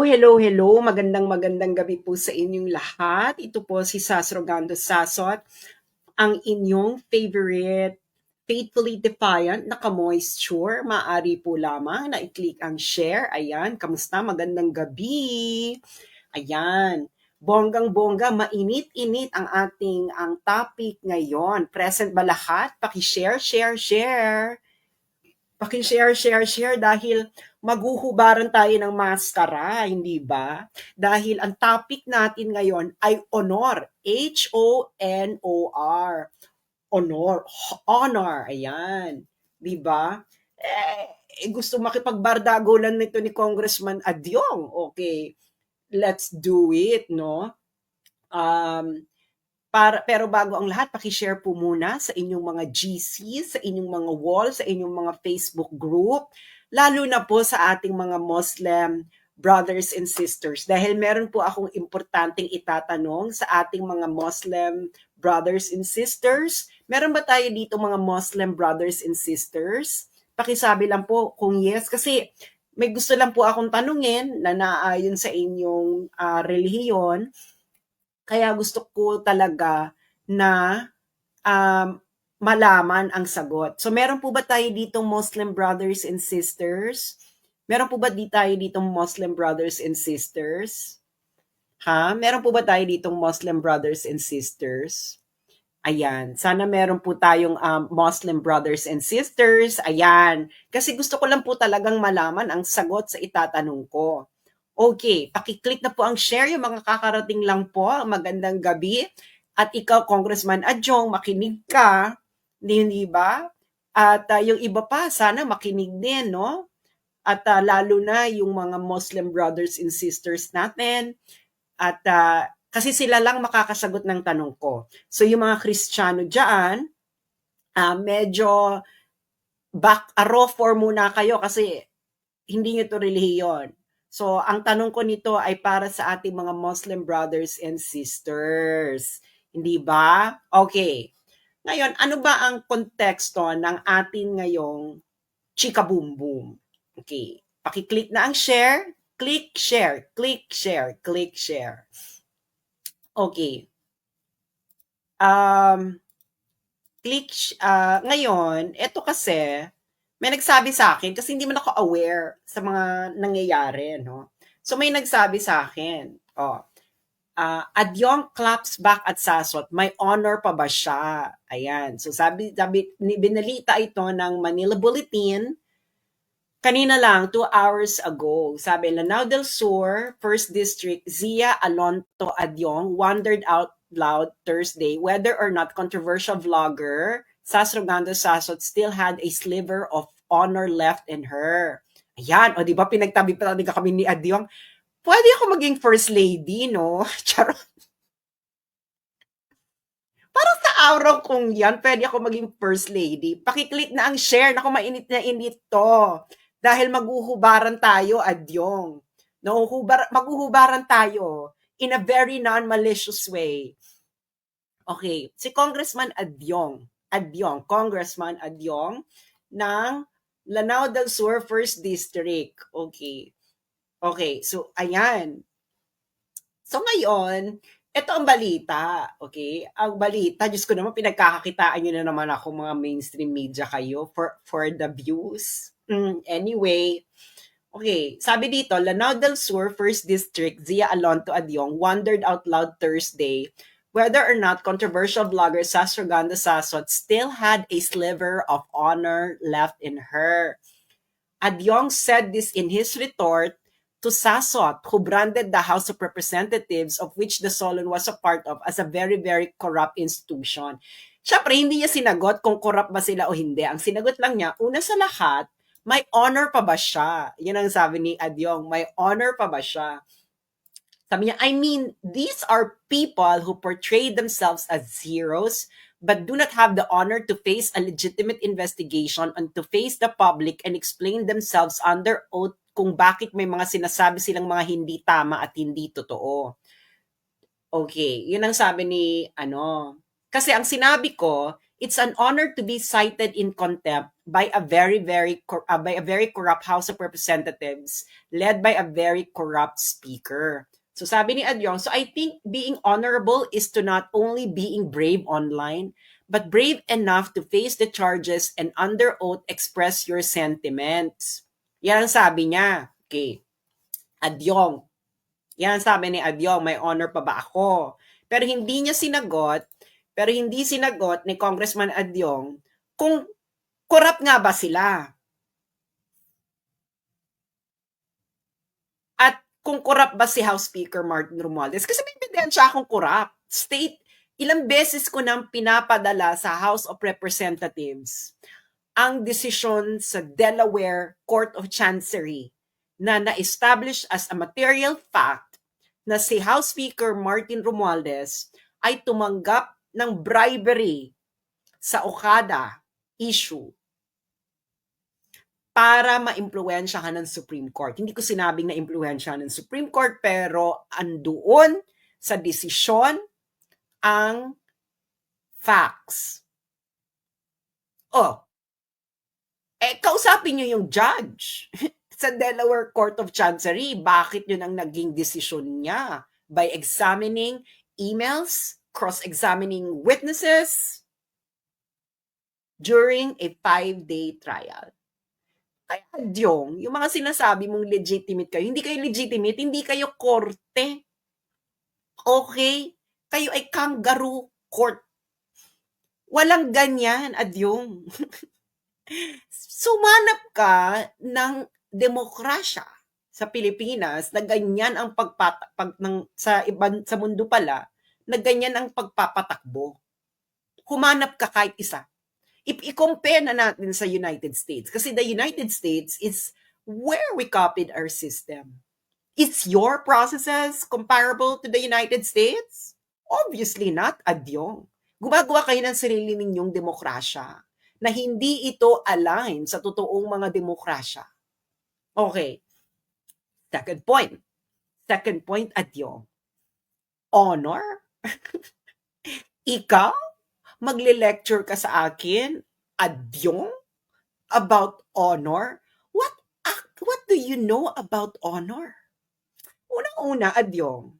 Hello, hello. Magandang magandang gabi po sa inyong lahat. Ito po si Sas Rogando Sasot, ang inyong favorite faithfully defiant na ka-moisture. Maaari po lamang na i-click ang share. Ayan, kamusta? Magandang gabi. Ayan. Bonggang-bongga, mainit-init ang ating ang topic ngayon. Present ba lahat? Paki-share, share, share. Paki-share, share, share dahil maghuhubaran tayo ng maskara, hindi ba? Dahil ang topic natin ngayon ay honor. H-O-N-O-R. Honor. Honor. Ayan. Di ba? Eh, gusto makipagbardago lang nito ni Congressman Adyong. Okay. Let's do it, no? Um, para, pero bago ang lahat, pakishare po muna sa inyong mga GC, sa inyong mga wall, sa inyong mga Facebook group, lalo na po sa ating mga Muslim brothers and sisters. Dahil meron po akong importanteng itatanong sa ating mga Muslim brothers and sisters. Meron ba tayo dito mga Muslim brothers and sisters? Pakisabi lang po kung yes, kasi may gusto lang po akong tanungin na naayon sa inyong uh, relihiyon kaya gusto ko talaga na um, malaman ang sagot. So meron po ba tayo ditong Muslim brothers and sisters? Meron po ba di tayo ditong Muslim brothers and sisters? Ha? Meron po ba tayo ditong Muslim brothers and sisters? Ayan. Sana meron po tayong um, Muslim brothers and sisters. Ayan. Kasi gusto ko lang po talagang malaman ang sagot sa itatanong ko. Okay, pakiclick na po ang share yung mga kakarating lang po. Magandang gabi. At ikaw, Congressman Adjong, makinig ka. Hindi ba? At uh, yung iba pa, sana makinig din, no? At uh, lalo na yung mga Muslim brothers and sisters natin. At uh, kasi sila lang makakasagot ng tanong ko. So yung mga Kristiyano dyan, uh, medyo back a raw for muna kayo kasi hindi nyo to relihiyon So, ang tanong ko nito ay para sa ating mga Muslim brothers and sisters. Hindi ba? Okay. Ngayon, ano ba ang konteksto ng atin ngayong chika boom boom? Okay. Paki-click na ang share. Click share. Click share. Click share. Okay. Um, click, uh, ngayon, ito kasi, may nagsabi sa akin, kasi hindi man ako aware sa mga nangyayari, no? So may nagsabi sa akin, oh, uh, Adyong claps back at Sasot, may honor pa ba siya? Ayan. So sabi, sabi binalita ito ng Manila Bulletin kanina lang, two hours ago. Sabi, Lanao del Sur, 1st District, Zia Alonto Adyong wondered out loud Thursday whether or not controversial vlogger Sasrogando Sasot still had a sliver of honor left in her. Ayan, o di ba pinagtabi pa talaga kami ni Adyong. Pwede ako maging first lady, no? Charot. Parang sa araw kong yan, pwede ako maging first lady. Pakiclick na ang share. Naku, mainit na init to. Dahil maghuhubaran tayo, Adyong. No, hubar, maghuhubaran tayo in a very non-malicious way. Okay, si Congressman Adyong, Adyong, Congressman Adyong ng Lanao del Sur First District. Okay. Okay, so ayan. So ngayon, ito ang balita, okay? Ang balita, Diyos ko naman, pinagkakakitaan nyo na naman ako mga mainstream media kayo for, for the views. Mm, anyway, okay, sabi dito, Lanao del Sur, 1st District, Zia Alonto Adyong, wondered out loud Thursday whether or not controversial blogger Sasroganda Sasot still had a sliver of honor left in her. Adyong said this in his retort to Sasot, who branded the House of Representatives, of which the Solon was a part of, as a very, very corrupt institution. Siyempre, hindi niya sinagot kung corrupt ba sila o hindi. Ang sinagot lang niya, una sa lahat, may honor pa ba siya? Yun ang sabi ni Adyong, may honor pa ba siya? Sabi niya, I mean, these are people who portray themselves as heroes but do not have the honor to face a legitimate investigation and to face the public and explain themselves under oath kung bakit may mga sinasabi silang mga hindi tama at hindi totoo. Okay, yun ang sabi ni ano. Kasi ang sinabi ko It's an honor to be cited in contempt by a very, very, uh, by a very corrupt House of Representatives led by a very corrupt speaker. So sabi ni Adyong, so I think being honorable is to not only being brave online, but brave enough to face the charges and under oath express your sentiments. Yan ang sabi niya. Okay. Adyong. Yan ang sabi ni Adyong, may honor pa ba ako? Pero hindi niya sinagot, pero hindi sinagot ni Congressman Adyong kung corrupt nga ba sila. At kung corrupt ba si House Speaker Martin Romualdez. Kasi may ebidensya akong corrupt. State, ilang beses ko nang pinapadala sa House of Representatives ang desisyon sa Delaware Court of Chancery na na-establish as a material fact na si House Speaker Martin Romualdez ay tumanggap ng bribery sa Okada issue para maimpluwensyahan ng Supreme Court. Hindi ko sinabing na impluwensyahan ng Supreme Court pero andoon sa desisyon ang facts. Oh, eh, kausapin nyo yung judge sa Delaware Court of Chancery. Bakit yun ang naging desisyon niya? By examining emails, cross-examining witnesses during a five-day trial. Kaya, Dyong, yung mga sinasabi mong legitimate kayo, hindi kayo legitimate, hindi kayo korte. Okay? Kayo ay kangaroo court. Walang ganyan, Adyong. sumanap ka ng demokrasya sa Pilipinas na ganyan ang pagpata pag ng sa iban sa mundo pala na ganyan ang pagpapatakbo. Humanap ka kahit isa. I-compare na natin sa United States kasi the United States is where we copied our system. Is your processes comparable to the United States? Obviously not, adyong. Gumagawa kayo ng sarili ninyong demokrasya na hindi ito align sa totoong mga demokrasya. Okay. Second point. Second point, adyo. Honor? Ikaw? Magle-lecture ka sa akin? Adyong? About honor? What what do you know about honor? Unang-una, adyong.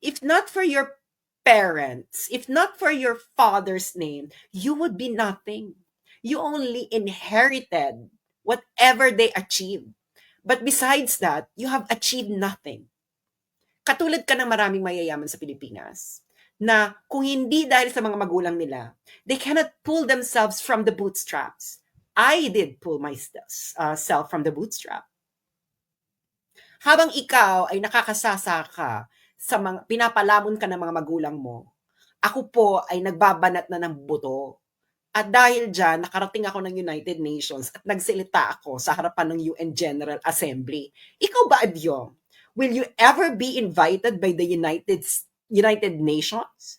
If not for your parents, if not for your father's name, you would be nothing you only inherited whatever they achieved. But besides that, you have achieved nothing. Katulad ka ng maraming mayayaman sa Pilipinas na kung hindi dahil sa mga magulang nila, they cannot pull themselves from the bootstraps. I did pull myself uh, from the bootstrap. Habang ikaw ay nakakasasa ka sa mga, pinapalamon ka ng mga magulang mo, ako po ay nagbabanat na ng buto at dahil dyan, nakarating ako ng United Nations at nagsilita ako sa harapan ng UN General Assembly. Ikaw ba, Adyong? Will you ever be invited by the United United Nations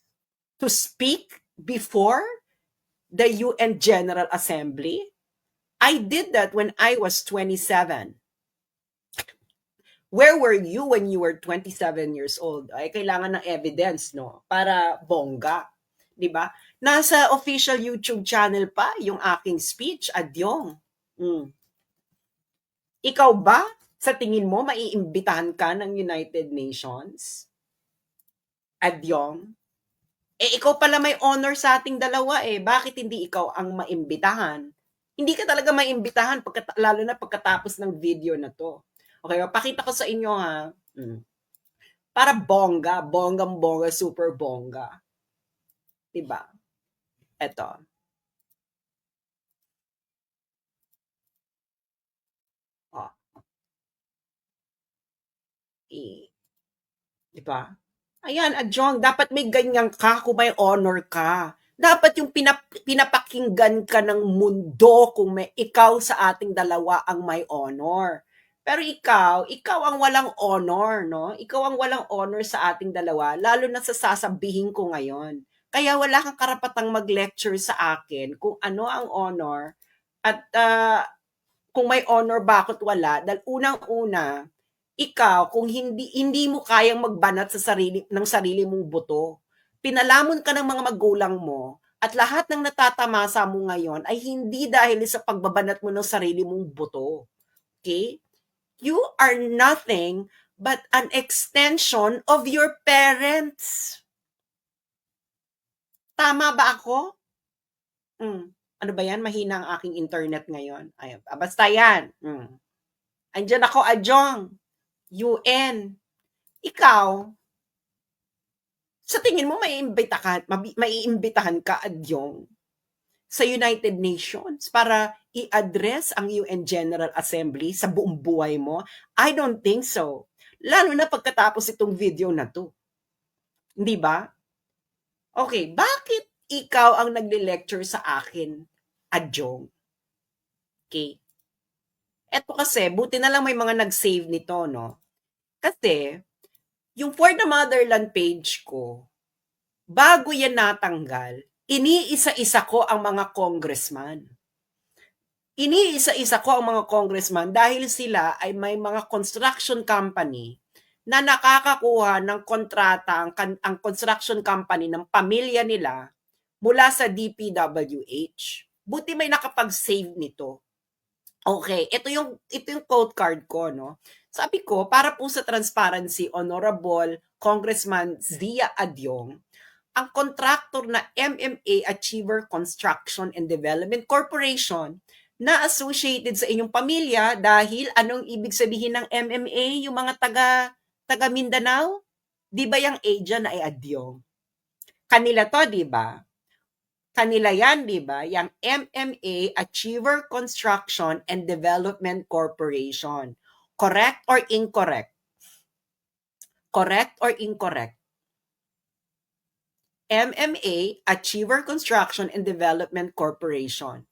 to speak before the UN General Assembly? I did that when I was 27. Where were you when you were 27 years old? Ay, kailangan ng evidence, no? Para bongga. 'di ba? Nasa official YouTube channel pa yung aking speech, adyong. Mm. Ikaw ba, sa tingin mo, maiimbitahan ka ng United Nations? Adyong? Eh, ikaw pala may honor sa ating dalawa eh. Bakit hindi ikaw ang maimbitahan? Hindi ka talaga maimbitahan, pagkat- lalo na pagkatapos ng video na to. Okay, pakita ko sa inyo ha. Mm. Para bongga, bonggang bongga, super bongga. 'Di ba? Eto. Oh. Eh, 'di ba? Ayan, Adjong, dapat may ganyan ka kung may honor ka. Dapat yung pinap pinapakinggan ka ng mundo kung may ikaw sa ating dalawa ang may honor. Pero ikaw, ikaw ang walang honor, no? Ikaw ang walang honor sa ating dalawa, lalo na sa sasabihin ko ngayon. Kaya wala kang karapatang mag-lecture sa akin kung ano ang honor at uh, kung may honor bakit wala. Dahil unang-una, ikaw kung hindi hindi mo kayang magbanat sa sarili ng sarili mong buto, pinalamon ka ng mga magulang mo At lahat ng natatamasa mo ngayon ay hindi dahil sa pagbabanat mo ng sarili mong buto. Okay? You are nothing but an extension of your parents. Tama ba ako? Mm. Ano ba yan? Mahina ang aking internet ngayon. Ay, ah, basta yan. Mm. Andyan ako, Adjong. UN. Ikaw, sa tingin mo may imbitahan, maiimbitahan ka, Adjong, sa United Nations para i-address ang UN General Assembly sa buong buhay mo? I don't think so. Lalo na pagkatapos itong video na to. Hindi ba? Okay, bakit ikaw ang nagle-lecture sa akin, Adjong? Okay. Eto kasi, buti na lang may mga nag-save nito, no? Kasi, yung For the Motherland page ko, bago yan natanggal, iniisa-isa ko ang mga congressman. Iniisa-isa ko ang mga congressman dahil sila ay may mga construction company na nakakakuha ng kontrata ang, ang construction company ng pamilya nila mula sa DPWH. Buti may nakapag-save nito. Okay, ito yung ito yung quote card ko, no. Sabi ko, para po sa transparency, Honorable Congressman Zia Adyong, ang contractor na MMA Achiever Construction and Development Corporation na associated sa inyong pamilya dahil anong ibig sabihin ng MMA, yung mga taga taga Mindanao? Di ba yung agent ay Adyong? Kanila to, di ba? Kanila yan, di ba? Yang MMA Achiever Construction and Development Corporation. Correct or incorrect? Correct or incorrect? MMA Achiever Construction and Development Corporation.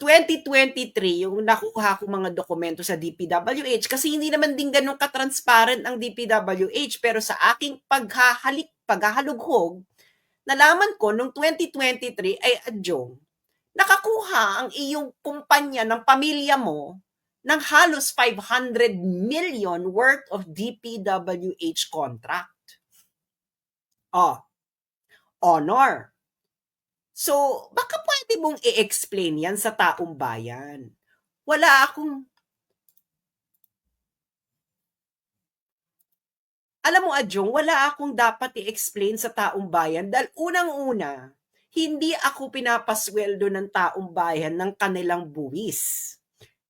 2023 yung nakuha ko mga dokumento sa DPWH kasi hindi naman din ganun ka-transparent ang DPWH pero sa aking paghahalik, paghahalughog, nalaman ko nung 2023 ay adjong, nakakuha ang iyong kumpanya ng pamilya mo ng halos 500 million worth of DPWH contract. Oh, honor. So, baka pwede mong i-explain yan sa taong bayan. Wala akong alam mo, Adjong, wala akong dapat i-explain sa taong bayan dahil unang-una, hindi ako pinapasweldo ng taong bayan ng kanilang buwis.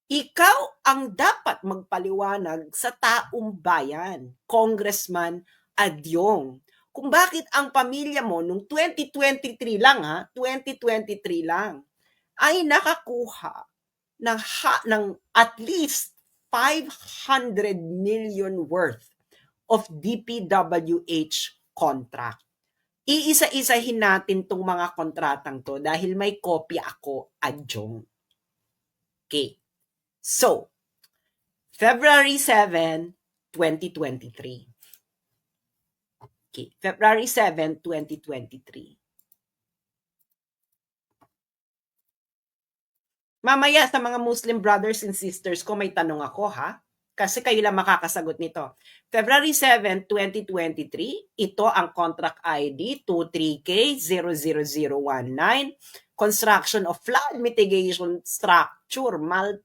Ikaw ang dapat magpaliwanag sa taong bayan, Congressman Adyong, kung bakit ang pamilya mo nung 2023 lang ha, 2023 lang, ay nakakuha ng, ha, ng at least 500 million worth of DPWH contract. Iisa-isahin natin tong mga kontratang to dahil may kopya ako, adjong. Okay. So, February 7, 2023. Okay. February 7, 2023. Mamaya sa mga Muslim brothers and sisters ko, may tanong ako ha kasi kayo lang makakasagot nito. February 7, 2023, ito ang contract ID 23K00019, construction of flood mitigation structure, Mal,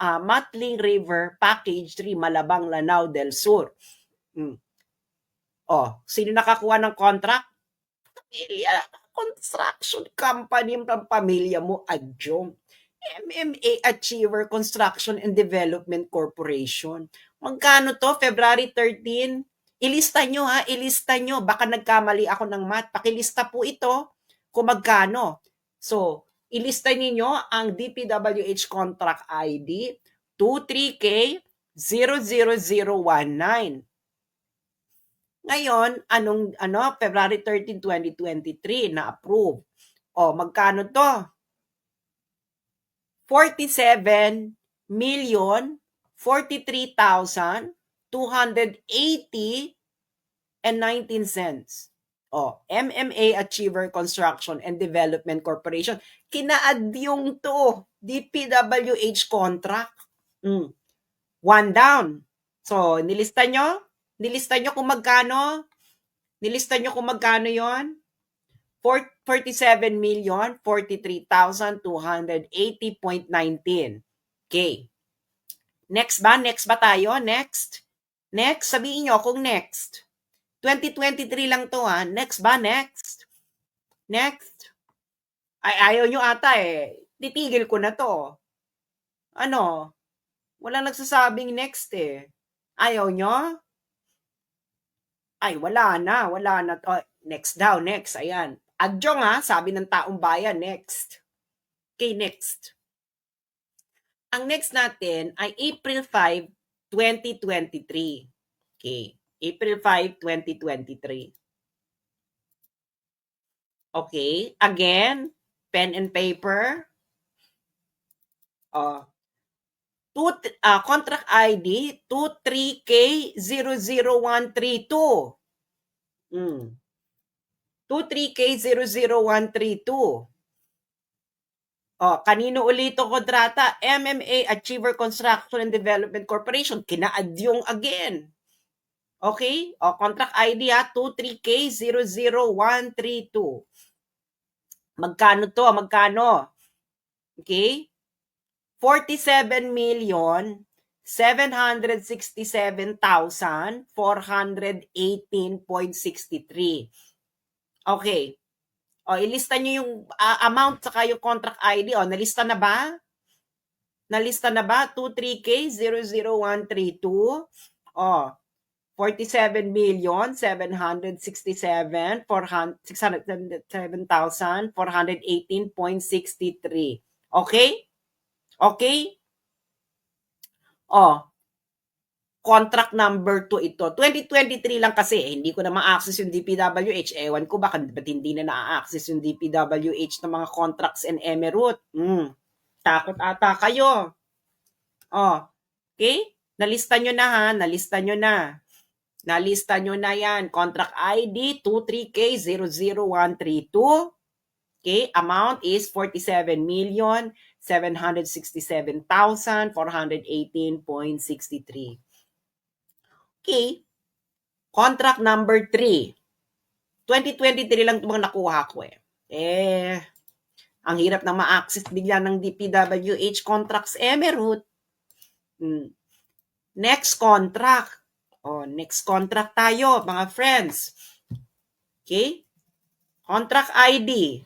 uh, Matling River, Package 3, Malabang, Lanao del Sur. Hmm. Oh, sino nakakuha ng contract? Pamilya, construction company ng pamilya mo, Adjong. MMA Achiever Construction and Development Corporation. Magkano to? February 13? Ilista nyo ha, ilista nyo. Baka nagkamali ako ng math. Pakilista po ito kung magkano. So, ilista ninyo ang DPWH contract ID 23K 00019. Ngayon, anong ano February 13, 2023 na approve. O magkano to? 47 million 43,280 and 19 cents. Oh, MMA Achiever Construction and Development Corporation. Kinaad yung to, DPWH contract. Mm. One down. So, nilista nyo? Nilista nyo kung magkano? Nilista nyo kung magkano yon Four- 47 million 43,280.19. Okay. Next ba? Next ba tayo? Next? Next? Sabihin nyo kung next. 2023 lang to ha. Next ba? Next? Next? Ay, ayaw nyo ata eh. Titigil ko na to. Ano? Walang nagsasabing next eh. Ayaw nyo? Ay, wala na. Wala na. to. next daw, next. Ayan. Adjong ha, sabi ng taong bayan, next. Okay, next. Ang next natin ay April 5, 2023. Okay. April 5, 2023. Okay. Again, pen and paper. Uh, two, uh, contract ID 23K00132. Mm. 23K00132. Oh, kanino ulit ito kontrata? MMA Achiever Construction and Development Corporation. Kinaadyong again. Okay? O, contract ID ha, 23K00132. Magkano to? Magkano? Okay? 47 million 767,418.63. Okay. O, ilista nyo yung ah, amount saka yung contract ID. O, nalista na ba? Nalista na ba? 23K00132. O, 47 million 767 607,418.63. Okay? Okay? Oh, contract number 2 ito. 2023 lang kasi, eh, hindi ko na ma-access yung DPWH. Ewan ko ba, ba't hindi na na-access yung DPWH ng mga contracts and emerald? Hmm, takot ata kayo. Oh, okay? Nalista nyo na ha, nalista nyo na. Nalista nyo na yan. Contract ID 23K00132. Okay, amount is 47 million 767,418.63. Okay. Contract number 3. 2023 lang itong nakuha ko eh. Eh, ang hirap na ma-access bigla ng DPWH contracts emerald. Hmm. Next contract. Oh, next contract tayo, mga friends. Okay? Contract ID